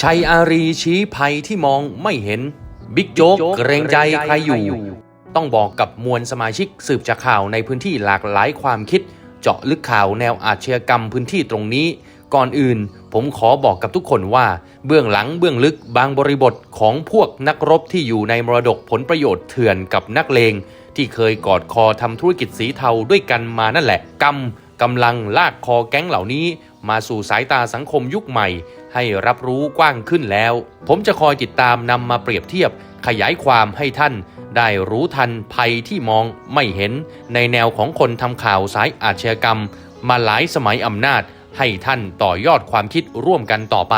ชัยอารีชี้ภัยที่มองไม่เห็น บิ๊กโจ๊กเกรงใจใครอยู่ ต้องบอกกับมวลสมาชิกสืบจากข่าวในพื้นที่หลากหลายความคิด เจาะลึกข่าวแนวอาชญากรรมพื้นที่ตรงนี้ ก่อนอื่น ผมขอบอกกับทุกคนว่า เบื้องหลังเบื้องลึกบางบริบทของพวกนักรบที่อยู่ในมรดกผลประโยชน์เถื่อนกับนักเลงที่เคยกอดคอทำธุรกิจสีเทาด้วยกันมานั่นแหละกำ กำลังลากคอแก๊งเหล่านี้ มาสู่สายตาสังคมยุคใหม่ ให้รับรู้กว้างขึ้นแล้ว ผมจะคอยติดตามนำมาเปรียบเทียบ ขยายความให้ท่าน ได้รู้ทันภัยที่มองไม่เห็น ในแนวของคนทำข่าวสายอาชญากรรม มาหลายสมัยอำนาจ ให้ท่านต่อยอดความคิดร่วมกันต่อไป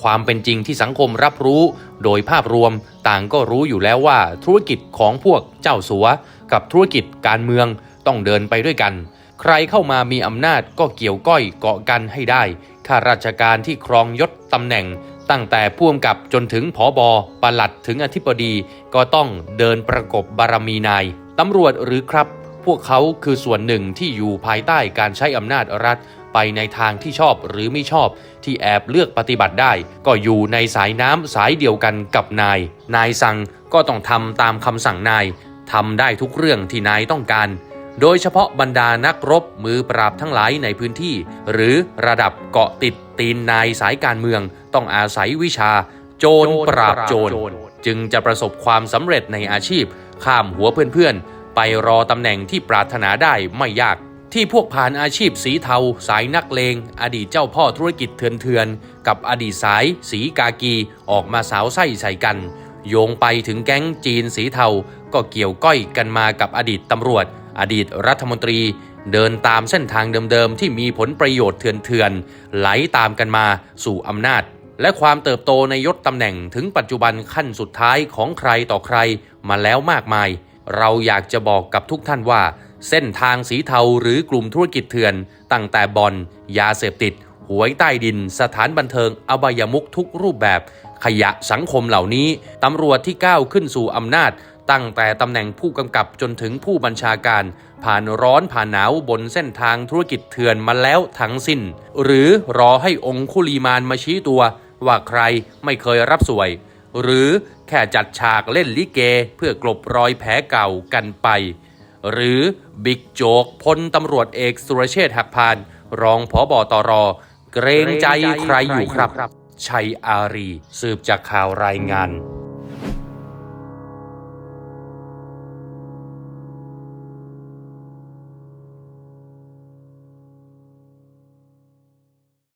ความเป็นจริงที่สังคมรับรู้ โดยภาพรวมต่างก็รู้อยู่แล้วว่าธุรกิจของพวกเจ้าสัว กับธุรกิจการเมืองต้องเดินไปด้วยกัน ใครเข้ามามีอำนาจก็เกี่ยวก้อยเกาะกันให้ได้ ข้าราชการที่ครองยศตำแหน่ง ตั้งแต่ผู้กำกับจนถึงผอบอปลัดถึงอธิบดีก็ต้องเดินประกบบารมีนายตำรวจหรือครับ พวกเขาคือส่วนหนึ่งที่อยู่ภายใต้การใช้อำนาจรัฐ ไปในทางที่ชอบหรือไม่ชอบ ที่แอบเลือกปฏิบัติได้ ก็อยู่ในสายน้ำสายเดียวกันกับนาย นายสั่งก็ต้องทำตามคำสั่งนายทำได้ทุกเรื่องที่นายต้องการ โดยเฉพาะบรรดานักรบมือปราบทั้งหลายในพื้นที่ หรือระดับเกาะติดตีนนายสายการเมือง ต้องอาศัยวิชา โจรปราบโจร จึงจะประสบความสำเร็จในอาชีพ ข้ามหัวเพื่อนๆ ไปรอตำแหน่งที่ปรารถนาได้ไม่ยาก ที่พวกผ่านอาชีพสีเทา สายนักเลง อดีตเจ้าพ่อธุรกิจเถื่อนๆ กับอดีตสาย สีกากีออกมาสาวไส้ใส่กัน โยงไปถึงแก๊งจีนสีเทาก็เกี่ยวก้อยกันมากับอดีตตำรวจ อดีตรัฐมนตรีเดินตามเส้นทางเดิมๆ ที่มีผลประโยชน์เถื่อนๆ ไหลตามกันมาสู่อำนาจ และความเติบโตในยศตำแหน่งถึงปัจจุบันขั้นสุดท้ายของใครต่อใครมาแล้วมากมาย เราอยากจะบอกกับทุกท่านว่า เส้นทางสีเทาหรือกลุ่มธุรกิจเถื่อน ตั้งแต่บอลยาเสพติด หวยใต้ดิน สถานบันเทิงอบายมุกทุกรูปแบบ ขยะสังคมเหล่านี้ตำรวจที่ก้าวขึ้นสู่อำนาจ ตั้งแต่ตำแหน่งผู้กำกับจนถึงผู้บัญชาการ ผ่านร้อนผ่านหนาวบนเส้นทางธุรกิจเถื่อนมาแล้วทั้งสิ้น หรือรอให้องคุลีมานมาชี้ตัว ว่าใครไม่เคยรับสวย หรือแค่จัดฉากเล่นลิเกเพื่อกลบรอยแผลเก่ากันไป หรือบิ๊กโจ๊กพลตำรวจเอกสุรเชษฐ์หักพาน รองผอบอตรเกรงใจใครอยู่ครับ ชัยอารี สืบจากข่าวรายงาน